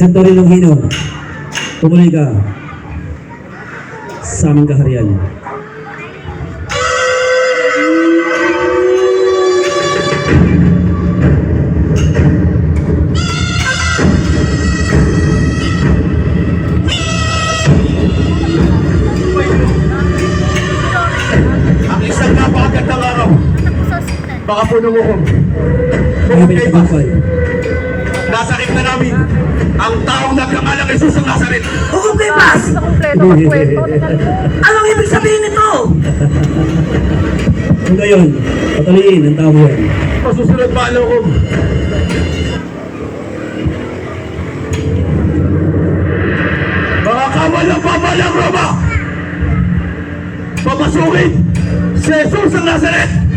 Santorin Longhino, tumuloy ka sa aming kaharian. Ang isang napakagandang araw, baka puno mo ko. Kami may tagumpay. Nasa na namin ang taong nagkangalang Jesus ng Nazaret. Hukom kay Pas! Sa kompleto ng kwento. Anong ibig sabihin nito? Kung gayon, patuloyin ang tao yan. Masusunod ba ang loob? Mga kamalang pamalang Roma! Papasukin si Jesus ng Nazaret!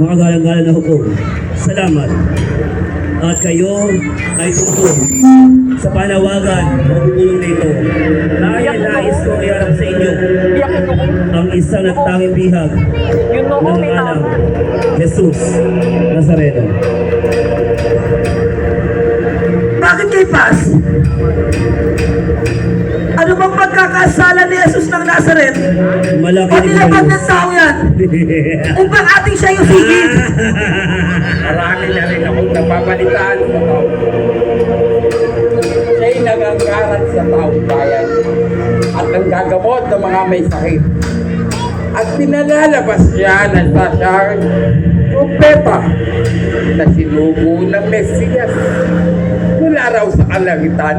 Mga galang-galang na hukom, salamat. At kayo ay tungkol sa panawagan ng pagpulong nito. Nais ko iharap sa inyo ang isang nagtanging bihag yun no, ng alam. Jesus Nazareno. Bakit kay Pas? Bang pagkakasala ni Jesus ng Nazaret? Malaki O ni nilabag Jesus. ng tao yan? Upang ating siya yung sigit? Marami na rin akong napapalitaan sa tao. Siya'y nangangaral sa taong bayan at nanggagamot ng mga may sakit. At pinalalabas niya na sa siyang propeta na sinugo ng Mesiyas mula raw sa kalangitan.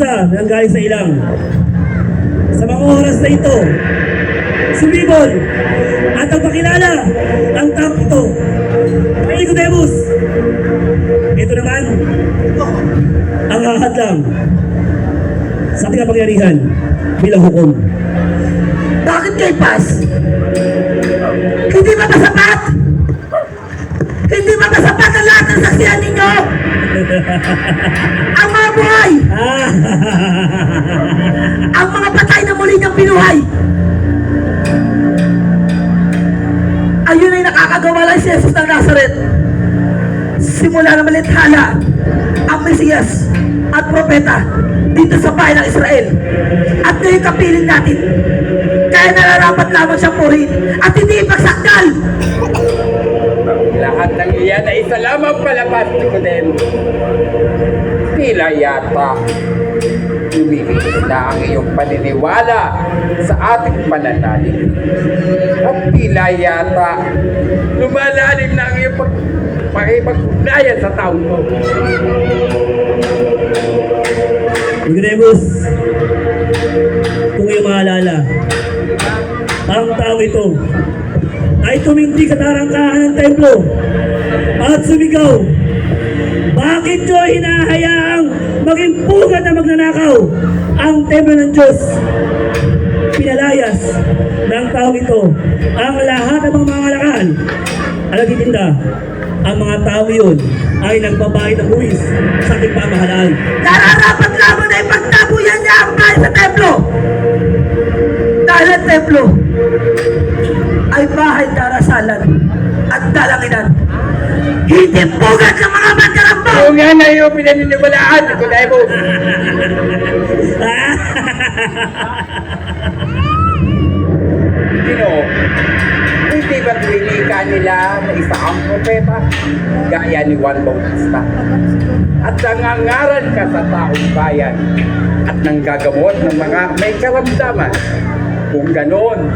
Bautista na galing sa ilang. Sa mga oras na ito, sumibol at ang pakilala ang takto ng Nicodemus. Ito naman ang hahadlang sa ating kapangyarihan bilang hukom. Bakit kay Pas? Hindi ba masapat? Hindi ba masapat ang lahat ng saksiyan ninyo? Ang mga buhay! Ang mga patay na muli niyang pinuhay! Ayun ay nakakagawa lang si Jesus ng Nazaret. Simula na malithala ang Mesiyas at propeta dito sa bayan ng Israel. At ngayon kapiling natin. Kaya nararapat lamang siyang purihin at hindi ipagsakdal. Lahat ng iyan ay isa lamang palapas ni Nicodemus. Tila yata na ang iyong paniniwala sa ating pananalig. At tila yata lumalalim na ang iyong pag pakipag-ugnayan sa taong mo. Nicodemus, kung iyong maalala, ang tao ito ay tumindig sa tarangkahan ng templo at sumigaw, Bakit nyo hinahayaang maging pugad na magnanakaw ang templo ng Diyos? Pinalayas ng tao ito ang lahat ng mga mangalakal. Alam titinda, ang mga tao yun ay nagbabayad ng buwis sa ating pamahalaan. Nararapat lamang na ipagtabuyan niya ang bahay sa templo. Dahil ang templo ay bahay darasalan at dalanginan. Hindi pugad ng mga magkarambang! Kung yan na iyong pinaniniwalaan, Nicodemus, Sino? Hindi ba winika nila na isa ang propeta? Gaya ni Juan Bautista. At nangangaral ka sa taong bayan at nanggagamot ng mga may karamdaman. Kung ganon,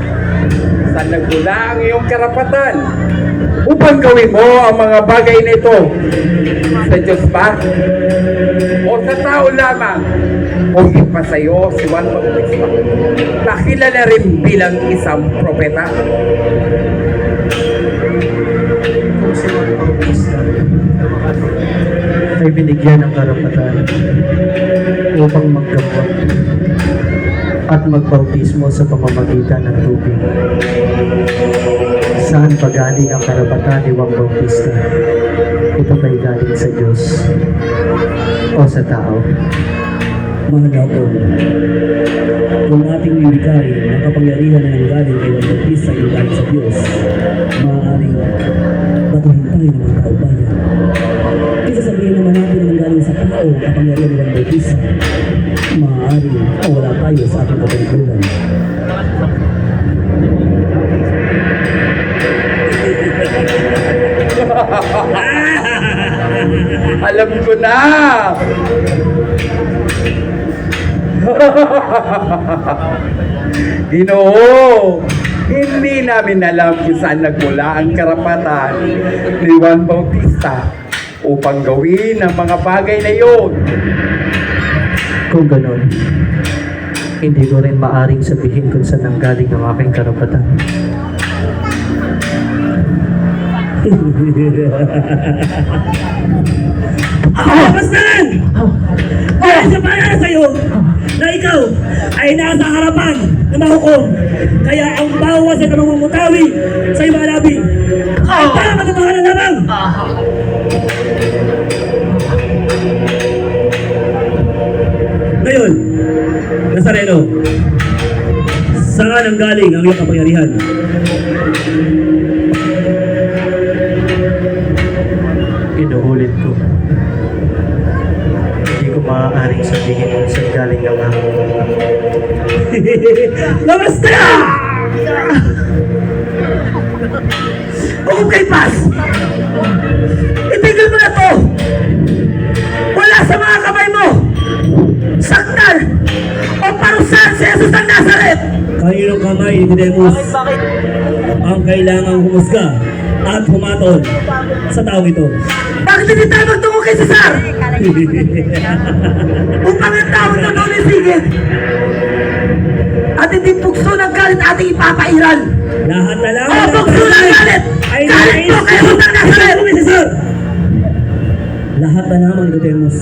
saan nagmula ang iyong karapatan? Upang gawin mo ang mga bagay na ito sa Diyos ba? O sa tao lamang? O ipa sa iyo si Juan Bautista na kilala rin bilang isang propeta? Kung si Juan Bautista ay binigyan ng karapatan upang maggamot at magbautismo sa pamamagitan ng tubig. Saan ba galing ang karapatan ni Juan Bautista? Ito ba'y galing sa Diyos o sa tao? Mahal ako. Kung ating lilikay ang kapangyarihan na nanggaling kay Juan Bautista ay galing sa Diyos, maaaring batuhin tayo ng mga tao bayan. Kaysa sabihin naman natin na nanggaling sa tao ang kapangyarihan ni Juan Bautista, Alam ko na! Ginoo, hindi namin alam kung saan nagmula ang karapatan ni Juan Bautista upang gawin ang mga bagay na iyon. Kung ganon, hindi ko rin maaring sabihin kung saan nanggaling ang aking karapatan. Labas na lang! Dahil sa paalala sa'yo na ikaw ay nasa harapan na mahukom. Kaya ang bawas ay namumutawi sa iyong mga labi. Ay para katotohanan lamang! Ngayon, Nazareno, saan ang galing ang iyong kapangyarihan? Inuulit ko. Hindi ko maaaring sabihin kung saan galing ang aking Labas na! Huwag kay Paz! Itigil mo na to! Wala sa mga kamay mo! Saktal! O parusahan si Jesus ng Nazaret! Kaninong kamay, Nicodemus, ang kailangang humusga at humatol sa taong ito. Tayo magtungo kay Cesar? Upang ang tao na doon isigit! At hindi pugso ng galit ating ipapairal! Lahat na lang O pugso ng galit! ay Galit mo kay ng Nazaret! Lahat na lamang, Nicodemus,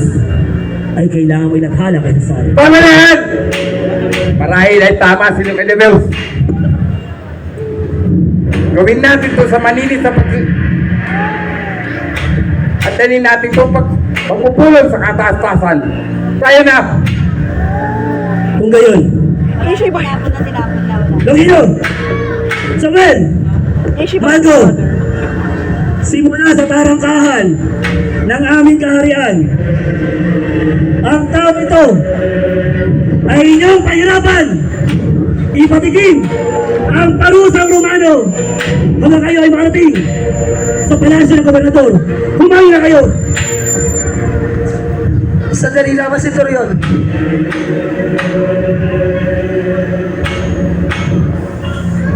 ay kailangan mo inathala kay Cesar. Tama na yan! Marahil ay tama si Nicodemus. Gawin natin to sa malinis sa pag... At dalhin natin to pag pagpupulong sa kataas-taasan. Tayo na! Kung gayon, Ishi ba? Longino, Samuel, ba? Mago, simula sa tarangkahan ng aming kaharian, ang taong ito ay inyong pahirapan ipatigim ang parusang Romano hanggang kayo ay makarating sa ng gobernador. Humayo na kayo! Sandali lamang si Torion.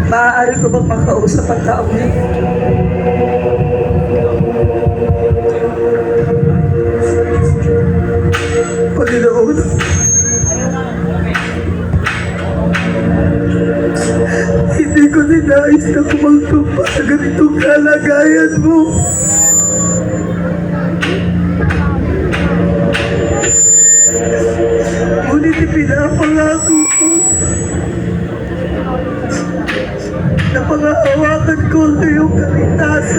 Maaari ko bang makausap ang taong niya?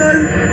Bye.